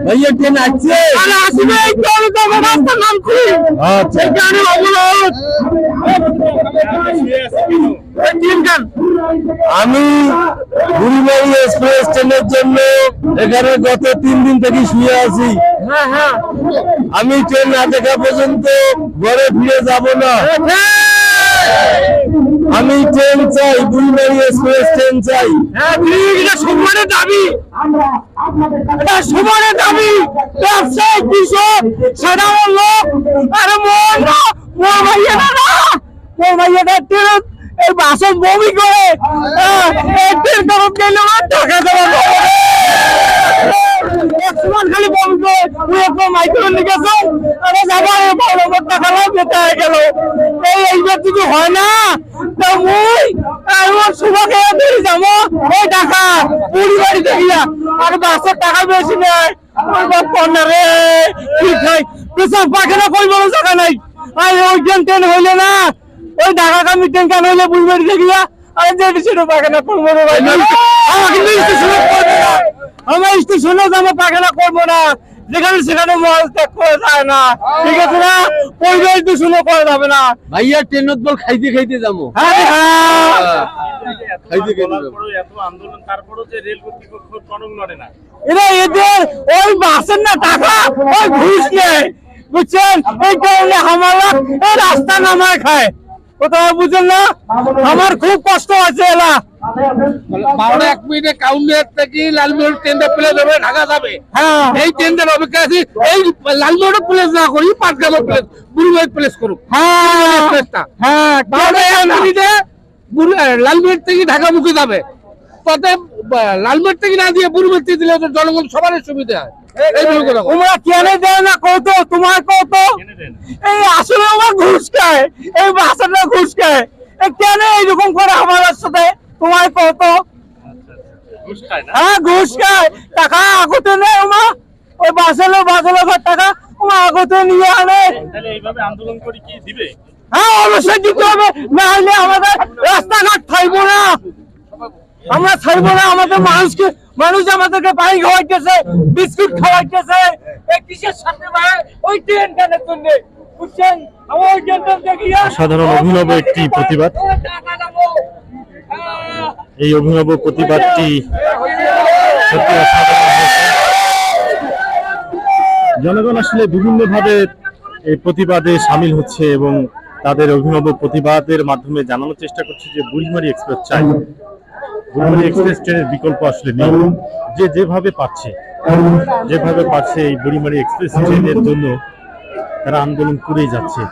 ভাইয়া ট্রেন আসছে আসবে এই কারণে তো আমার রাস্তার নাম খুলি আচ্ছা এখানে অবরোধ আমি বুড়িমারি এক্সপ্রেস ট্রেনের জন্য এখানে গত তিন দিন থেকে শুয়ে আছি। হ্যাঁ হ্যাঁ। আমি ট্রেন না দেখা পর্যন্ত ঘরে ফিরে যাব না। আমি ট্রেন চাই বুড়িমারি এক্সপ্রেস ট্রেন চাই। হ্যাঁ সমানের দাবি। সমানের দাবি। ব্যবসায়ী কৃষক সাধারণ লোক আরে মোর মোর ভাইয়া না মোর ট্রেন এই বাসন বমি করে হ্যাঁ, এই ট্রেন তরফ টাকা দেওয়া একসময় খালি বমি করে এই বড় বড় টাকা লাভ হয়ে গেল। এই এইবার যদি হয় না তা মুই আর ওর সুভাগে বেরি যাব। ওই টাকা পুরি আর বাসের টাকা বেশি নেই। ওই বাপ কন্যা রে কি খাই? পেশাব পাখানা কই বড় জায়গা নাই। আর ওই ট্রেন ট্রেন হইলে না। ওই ঢাকা কামি ট্রেন কেন হইলে বুড়ি বাড়িতে গিয়া? আর যেটি ছিল পাখানা করব ভাই? আমাকে আমার স্টেশনে যাব পাখানা করব না? যেখানে সেখানে মল ত্যাগ করা যায় না। ঠিক আছে না? পরিবেশ দূষণও করা যাবে না। ভাইয়া ট্রেনত বল খাইতে খাইতে যাব। হ্যাঁ হ্যাঁ। খাইতে খাইতে যাব। এত আন্দোলন তারপরেও যে রেল কর্তৃপক্ষ টনক নড়ে না। এরা এদের ওই বাসের না টাকা ওই ঘুষ নেয়। বুঝছেন? এই কারণে আমারা রাস্তা নামায় খায়। কোথাও বুঝেন না? আমার খুব কষ্ট আছে এলা। বারো এক মিনিটে কাউন্টার থেকে লালমোহন ট্রেনটা প্লেস হবে ঢাকা যাবে? হ্যাঁ। এই ট্রেনটার অপেক্ষা আছি এই লালমোহন প্লেস না করি পাটগ্রামের প্লেস বুড়িবাই প্লেস করুক। হ্যাঁ। প্লেসটা হ্যাঁ বারোটা এক মিনিটে লালমোহন থেকে ঢাকা মুখে যাবে? তাতে লালমোহন থেকে না দিয়ে বুড়িবাই থেকে দিলে তো জনগণ সবার সুবিধা হয়। এই তোমরা কেন দেয় না কত তোমার কত কেনে দেন এই আসলে আমার ঘুষ খায় এই বাসাটা ঘুষ খায়। কেন এইরকম করে আমার সাথে তোমার কত? হ্যাঁ ঘুষ খায়। টাকা আগতে নেই ওমা। ওই বাসালো বাসালো ঘর টাকা ওমা আগতে নিয়ে আনে। আন্দোলন করে কি দিবে হ্যাঁ অবশ্যই দিতে হবে। না হলে আমাদের রাস্তাঘাট থাকব না। আমরা থাকব না আমাদের মানুষকে মানুষ আমাদেরকে পানি খাওয়াইতেছে বিস্কুট খাওয়াইতেছে। কিসের সাথে ভাই ওই ট্রেন কেন জন্য। বুঝছেন? আমার ওই ট্রেনটা দেখিয়া অসাধারণ অভিনব একটি প্রতিবাদ। এই অভিনব প্রতিবাদটি জনগণ আসলে বিভিন্নভাবে এই প্রতিবাদে সামিল হচ্ছে এবং তাদের অভিনব প্রতিবাদের মাধ্যমে জানানোর চেষ্টা করছে যে বুড়িমারি এক্সপ্রেস চাই। বুড়িমারি এক্সপ্রেস ট্রেনের বিকল্প আসলে নেই। যে যেভাবে পাচ্ছে যেভাবে পাচ্ছে এই বুড়িমারি এক্সপ্রেস ট্রেনের জন্য তারা আন্দোলন করেই যাচ্ছে।